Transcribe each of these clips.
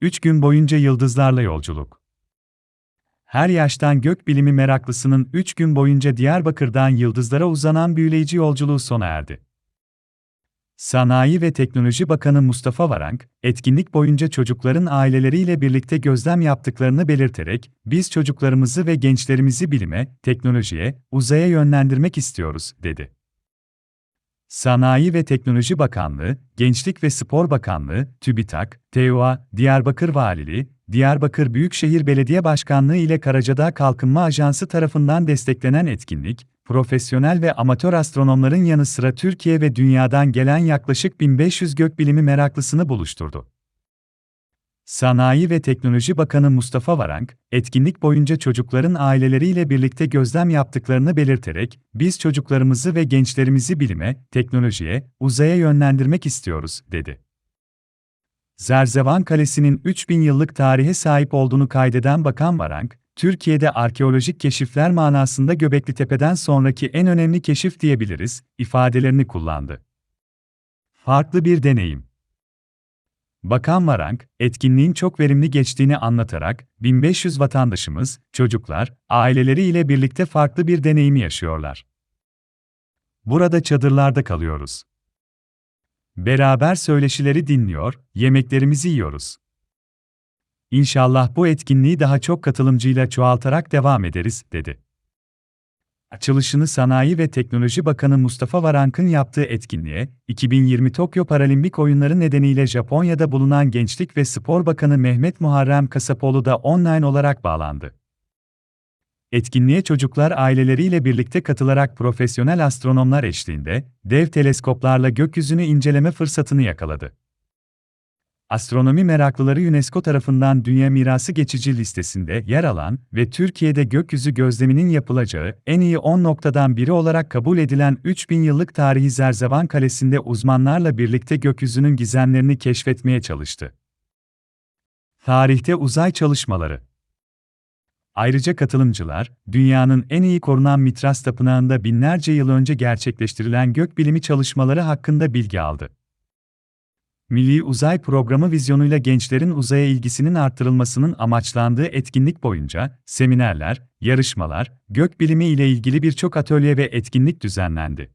3 gün boyunca yıldızlarla yolculuk. Her yaştan gökbilimi meraklısının 3 gün boyunca Diyarbakır'dan yıldızlara uzanan büyüleyici yolculuğu sona erdi. Sanayi ve Teknoloji Bakanı Mustafa Varank, etkinlik boyunca çocukların aileleriyle birlikte gözlem yaptıklarını belirterek, biz çocuklarımızı ve gençlerimizi bilime, teknolojiye, uzaya yönlendirmek istiyoruz, dedi. Sanayi ve Teknoloji Bakanlığı, Gençlik ve Spor Bakanlığı, TÜBİTAK, TEOA, Diyarbakır Valiliği, Diyarbakır Büyükşehir Belediye Başkanlığı ile Karacadağ Kalkınma Ajansı tarafından desteklenen etkinlik, profesyonel ve amatör astronomların yanı sıra Türkiye ve dünyadan gelen yaklaşık 1500 gökbilimi meraklısını buluşturdu. Sanayi ve Teknoloji Bakanı Mustafa Varank, etkinlik boyunca çocukların aileleriyle birlikte gözlem yaptıklarını belirterek, biz çocuklarımızı ve gençlerimizi bilime, teknolojiye, uzaya yönlendirmek istiyoruz, dedi. Zerzevan Kalesi'nin 3000 yıllık tarihe sahip olduğunu kaydeden Bakan Varank, Türkiye'de arkeolojik keşifler manasında Göbekli Tepe'den sonraki en önemli keşif diyebiliriz, ifadelerini kullandı. Farklı bir deneyim. Bakan Varank, etkinliğin çok verimli geçtiğini anlatarak, 1500 vatandaşımız, çocuklar, aileleriyle birlikte farklı bir deneyimi yaşıyorlar. Burada çadırlarda kalıyoruz. Beraber söyleşileri dinliyor, yemeklerimizi yiyoruz. İnşallah bu etkinliği daha çok katılımcıyla çoğaltarak devam ederiz, dedi. Açılışını Sanayi ve Teknoloji Bakanı Mustafa Varank'ın yaptığı etkinliğe, 2020 Tokyo Paralimpik Oyunları nedeniyle Japonya'da bulunan Gençlik ve Spor Bakanı Mehmet Muharrem Kasapoğlu da online olarak bağlandı. Etkinliğe çocuklar aileleriyle birlikte katılarak profesyonel astronomlar eşliğinde, dev teleskoplarla gökyüzünü inceleme fırsatını yakaladı. Astronomi meraklıları UNESCO tarafından Dünya Mirası geçici listesinde yer alan ve Türkiye'de gökyüzü gözleminin yapılacağı en iyi 10 noktadan biri olarak kabul edilen 3000 yıllık tarihi Zerzevan Kalesi'nde uzmanlarla birlikte gökyüzünün gizemlerini keşfetmeye çalıştı. Tarihte uzay çalışmaları Ayrıca katılımcılar, dünyanın en iyi korunan Mitras Tapınağı'nda binlerce yıl önce gerçekleştirilen gökbilimi çalışmaları hakkında bilgi aldı. Milli Uzay Programı vizyonuyla gençlerin uzaya ilgisinin artırılmasının amaçlandığı etkinlik boyunca seminerler, yarışmalar, gökbilimi ile ilgili birçok atölye ve etkinlik düzenlendi.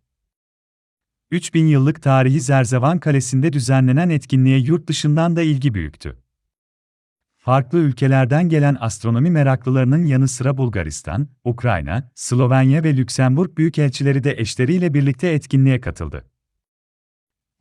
3000 yıllık tarihi Zerzevan Kalesi'nde düzenlenen etkinliğe yurt dışından da ilgi büyüktü. Farklı ülkelerden gelen astronomi meraklılarının yanı sıra Bulgaristan, Ukrayna, Slovenya ve Lüksemburg büyükelçileri de eşleriyle birlikte etkinliğe katıldı.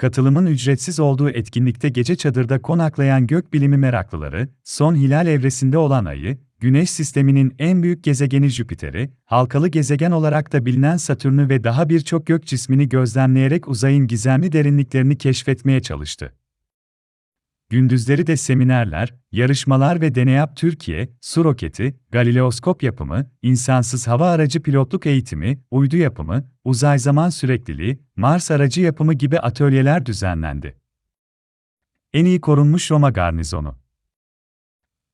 Katılımın ücretsiz olduğu etkinlikte gece çadırda konaklayan gökbilimi meraklıları, son hilal evresinde olan ayı, Güneş sisteminin en büyük gezegeni Jüpiter'i, halkalı gezegen olarak da bilinen Satürn'ü ve daha birçok gök cismini gözlemleyerek uzayın gizemli derinliklerini keşfetmeye çalıştı. Gündüzleri de seminerler, yarışmalar ve Deneyap Türkiye, su roketi, Galileoskop yapımı, insansız hava aracı pilotluk eğitimi, uydu yapımı, uzay zaman sürekliliği, Mars aracı yapımı gibi atölyeler düzenlendi. En iyi korunmuş Roma garnizonu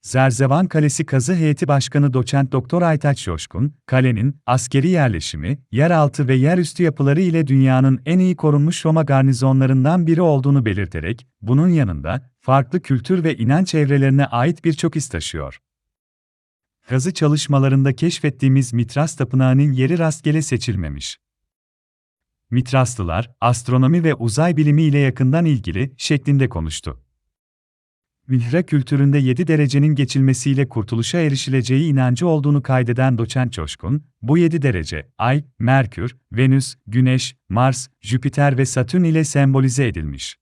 Zerzevan Kalesi Kazı Heyeti Başkanı Doçent Doktor Aytaç Coşkun, kalenin askeri yerleşimi, yeraltı ve yerüstü yapıları ile dünyanın en iyi korunmuş Roma garnizonlarından biri olduğunu belirterek, bunun yanında farklı kültür ve inanç evrelerine ait birçok iz taşıyor. Kazı çalışmalarında keşfettiğimiz Mitras Tapınağı'nın yeri rastgele seçilmemiş. Mitraslılar, astronomi ve uzay bilimi ile yakından ilgili şeklinde konuştu. Mihra kültüründe 7 derecenin geçilmesiyle kurtuluşa erişileceği inancı olduğunu kaydeden Doçent Coşkun, bu 7 derece, Ay, Merkür, Venüs, Güneş, Mars, Jüpiter ve Satürn ile sembolize edilmiş.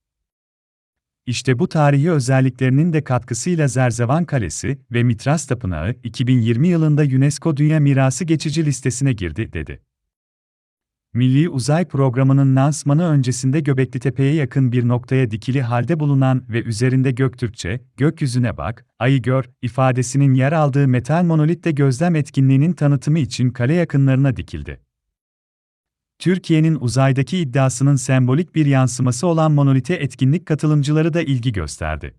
İşte bu tarihi özelliklerinin de katkısıyla Zerzevan Kalesi ve Mitras Tapınağı 2020 yılında UNESCO Dünya Mirası geçici listesine girdi, dedi. Milli Uzay Programı'nın lansmanı öncesinde Göbekli Tepe'ye yakın bir noktaya dikili halde bulunan ve üzerinde Göktürkçe, gökyüzüne bak, ayı gör, ifadesinin yer aldığı metal monolitte gözlem etkinliğinin tanıtımı için kale yakınlarına dikildi. Türkiye'nin uzaydaki iddiasının sembolik bir yansıması olan monolite etkinlik katılımcıları da ilgi gösterdi.